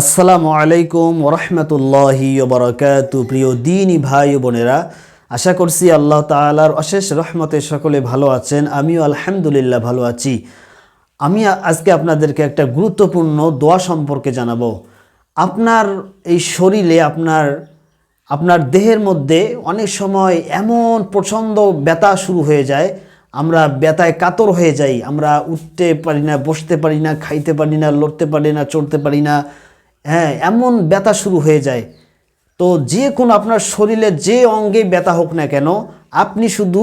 আসসালামু আলাইকুম ওরহমতুল্লাহি বরকাতু প্রিয় দিনী ভাই বোনেরা, আশা করছি আল্লাহ তাআলার অশেষ রহমতে সকলে ভালো আছেন, আমিও আলহামদুলিল্লাহ ভালো আছি। আমি আজকে আপনাদেরকে একটা গুরুত্বপূর্ণ দোয়া সম্পর্কে জানাব। আপনার এই শরীরে, আপনার আপনার দেহের মধ্যে অনেক সময় এমন প্রচণ্ড ব্যথা শুরু হয়ে যায়, আমরা ব্যথায় কাতর হয়ে যাই, আমরা উঠতে পারি না, বসতে পারি না, খাইতে পারি না, লড়তে পারি না, চড়তে পারি না হ্যাঁ এমন ব্যথা শুরু হয়ে যায়। তো যে কোনো আপনার শরীরে যে অঙ্গে ব্যথা হোক না কেন, আপনি শুধু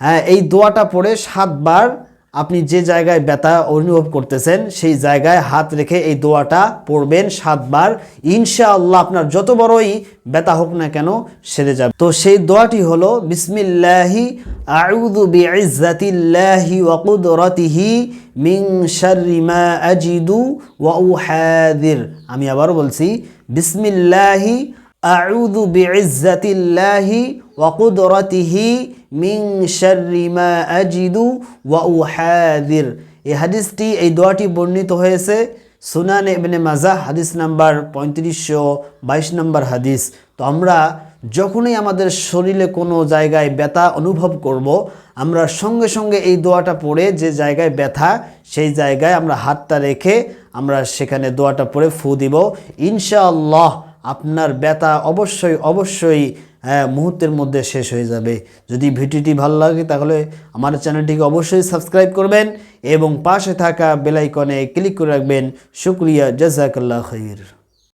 হ্যাঁ এই দোয়াটা পড়ে সাতবার আপনি যে জায়গায় ব্যথা অনুভব করতেছেন, সেই জায়গায় হাত রেখে এই দোয়াটা পড়বেন সাতবার। ইনশাআল্লাহ আপনার যত বড়ই ব্যথা হোক না কেন সেরে যাবে। তো সেই দোয়াটি হলো, বিসমিল্লাহি আউযু বিইজ্জাতিল্লাহি ওয়া কুদরাতিহি মিন শাররি মা আজিদু ওয়া উহাদির। আমি আবার বলছি, বিসমিল্লাহি আউযু বিইজ্জাতিল্লাহি ওয়া কুদরাতিহি মা আজিদু ওয়া উহাদির এই হাদিসটি, এই দোয়াটি বর্ণিত হয়েছে সুনান ইবনে মাজাহ, হাদিস নাম্বার পঁয়ত্রিশশো বাইশ নম্বর হাদিস। তো আমরা যখনই আমাদের শরীরে কোনো জায়গায় ব্যথা অনুভব করব, আমরা সঙ্গে সঙ্গে এই দোয়াটা পড়ে যে জায়গায় ব্যথা, সেই জায়গায় আমরা হাতটা রেখে আমরা সেখানে দোয়াটা পড়ে ফু দিব। ইনশাআল্লাহ আপনার ব্যথা অবশ্যই অবশ্যই হ্যাঁ মুহূর্তের মধ্যে শেষ হয়ে যাবে। যদি ভিডিওটি ভালো লাগে, তাহলে আমার চ্যানেলটিকে অবশ্যই সাবস্ক্রাইব করবেন এবং পাশে থাকা বেলাইকনে ক্লিক করে রাখবেন। শুক্রিয়া, জাজাকাল্লাহ খৈর